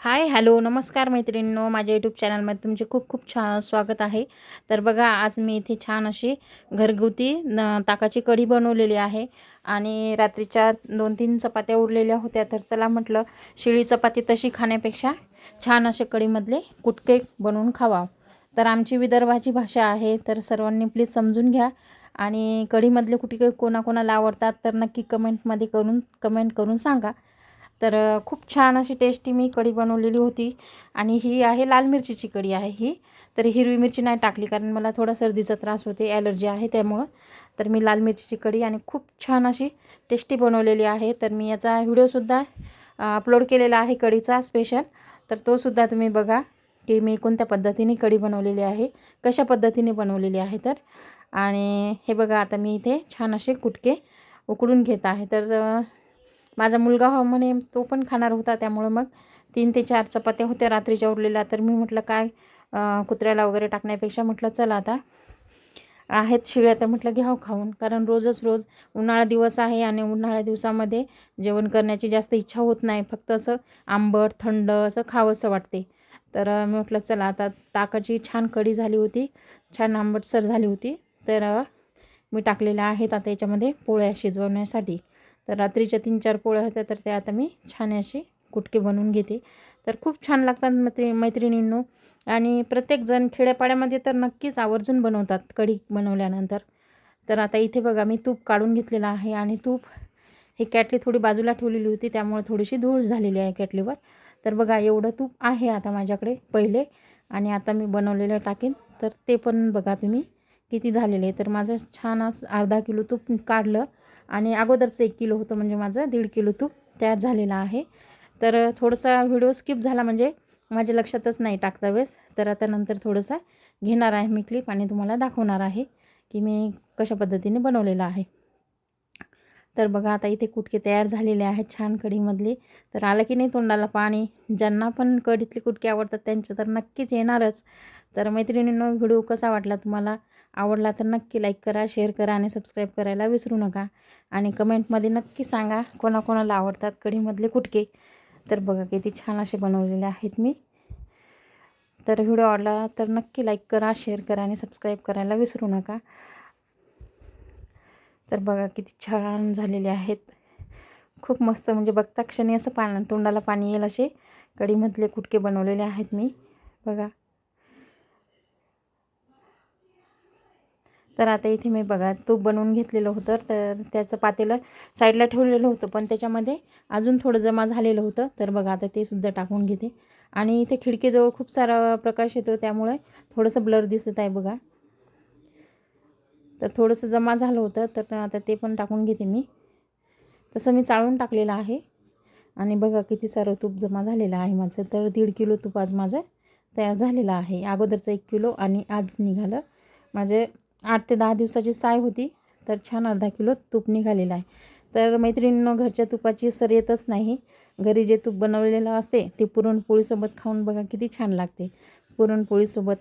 Hi hello नमस्कार मैत्रिणींनो. माझ्या यूट्यूब चॅनलमध्ये तुमचे खूप खूप छान स्वागत आहे. तर बघा आज मी इथे छान अशी घरगुती न ताकाची कढी बनवलेली आहे आणि रात्रीच्या दोन तीन चपात्या उरलेल्या होत्या. तर चला म्हटलं शिळी चपाती तशी खाण्यापेक्षा छान असे कढीमधले कुटके बनवून खावा तर आमची विदर्भाची भाषा आहे तर सर्वांनी प्लीज समजून घ्या. आणि कढीमधले कुटके कोणाकोणाला आवडतात तर नक्की कमेंटमध्ये करून कमेंट करून सांगा. तर खूप छान अशी टेस्टी मी कढी बनवलेली होती. आणि ही आहे लाल मिरचीची कढी आहे ही. तर हिरवी मिरची नाही टाकली कारण मला थोडा सर्दीचा त्रास होते ॲलर्जी आहे त्यामुळं. तर मी लाल मिरचीची कढी आणि खूप छान अशी टेस्टी बनवलेली आहे. तर मी याचा व्हिडिओसुद्धा अपलोड केलेला आहे कढीचा स्पेशल तर तोसुद्धा तुम्ही बघा की मी कोणत्या पद्धतीने कढी बनवलेली आहे कशा पद्धतीने बनवलेली आहे तर. आणि हे बघा आता मी इथे छान असे कुटके उकडून घेत आहे. तर माझा मुलगा हो म्हणे तो पण खाणार होता त्यामुळं मग तीन ते चार चपात्या होत्या रात्रीच्या उरलेल्या तर मी म्हटलं काय कुत्र्याला वगैरे टाकण्यापेक्षा? म्हटलं चला आता. आहेत शिळ्या तर म्हटलं घ्यावं हो खाऊन. कारण रोजच रोज उन्हाळा दिवस आहे आणि उन्हाळ्या दिवसामध्ये जेवण करण्याची जास्त इच्छा होत नाही. फक्त असं आंबट थंड असं खावंसं वाटते. तर मी म्हटलं चला आता. ताकाची छान कढी झाली होती छान आंबटसर झाली होती. तर मी टाकलेल्या आहेत आता याच्यामध्ये पोळ्या शिजवण्यासाठी. तर रात्रीच्या तीन चार पोळ्या होत्या तर त्या आता मी छान असे कुटके बनवून घेते. तर खूप छान लागतात मैत्री मैत्रिणींनो. आणि प्रत्येकजण खेड्यापाड्यामध्ये तर नक्कीच आवर्जून बनवतात कढी बनवल्यानंतर. तर आता इथे बघा मी तूप काढून घेतलेलं आहे आणि तूप ही कॅटली थोडी बाजूला ठेवलेली होती त्यामुळे थोडीशी धूळ झालेली आहे कॅटलीवर. तर बघा एवढं तूप आहे आता माझ्याकडे पहिले. आणि आता मी बनवलेलं टाकेन. तर ते पण बघा तुम्ही. किती झालेले तर माझं छान असं अर्धा किलो तूप काढलं आणि अगोदरचं एक किलो होतं म्हणजे माझं दीड किलो तूप तयार झालेलं आहे. तर थोडासा व्हिडिओ स्किप झाला म्हणजे माझ्या लक्षातच नाही टाकता वेळेस. तर आता नंतर थोडंसं घेणार आहे मी क्लिप आणि तुम्हाला दाखवणार आहे की मी कशा पद्धतीने बनवलेलं आहे. तर बघा आता इथे कुटके तयार झालेले आहेत छान कढीमधले. तर आलं की नाही तोंडाला पाणी? ज्यांना पण कढीतले कुटके आवडतात त्यांचं तर नक्कीच येणारच. तर मैत्रिणींनो व्हिडिओ कसा वाटला तुम्हाला? आवडला तर नक्की लाईक करा शेअर करा आणि सबस्क्राईब करायला विसरू नका. आणि कमेंटमध्ये नक्की सांगा कोणाकोणाला आवडतात कढीमधले कुटके. तर बघा किती छान असे बनवलेले आहेत मी. तर व्हिडिओ आवडला तर नक्की लाईक करा शेअर करा आणि सबस्क्राईब करायला विसरू नका. तर बघा किती छान झालेले आहेत. खूप मस्त म्हणजे बघता क्षणी असं पान तोंडाला पाणी येईल असे कढीमधले कुटके बनवलेले आहेत मी. बघा. तर आता इथे मी बघा तूप बनवून घेतलेलं होतं. तर त्याचं पातेलं साईडला ठेवलेलं होतं पण त्याच्यामध्ये अजून थोडं जमा झालेलं होतं. तर बघा आता ते सुद्धा टाकून घेते. आणि इथे खिडकीजवळ खूप सारा प्रकाश येतो त्यामुळे थोडंसं ब्लर दिसत आहे बघा. तर थोडंसं जमा झालं होतं तर आता ते पण टाकून घेते मी. तसं मी चाळून टाकलेलं आहे. आणि बघा किती सारं तूप जमा झालेलं आहे माझं. तर दीड किलो तूप आज माझं तयार झालेलं आहे. अगोदरचं एक किलो आणि आज निघालं. माझे आठ ते दहा दिवसाची साय होती तर छान अर्धा किलो तूप निघालेलं आहे. तर मैत्रिणींनो घरच्या तुपाची सर येतच नाही. घरी जे तूप बनवलेलं असते ते पुरणपोळीसोबत खाऊन बघा किती छान लागते. पुरणपोळीसोबत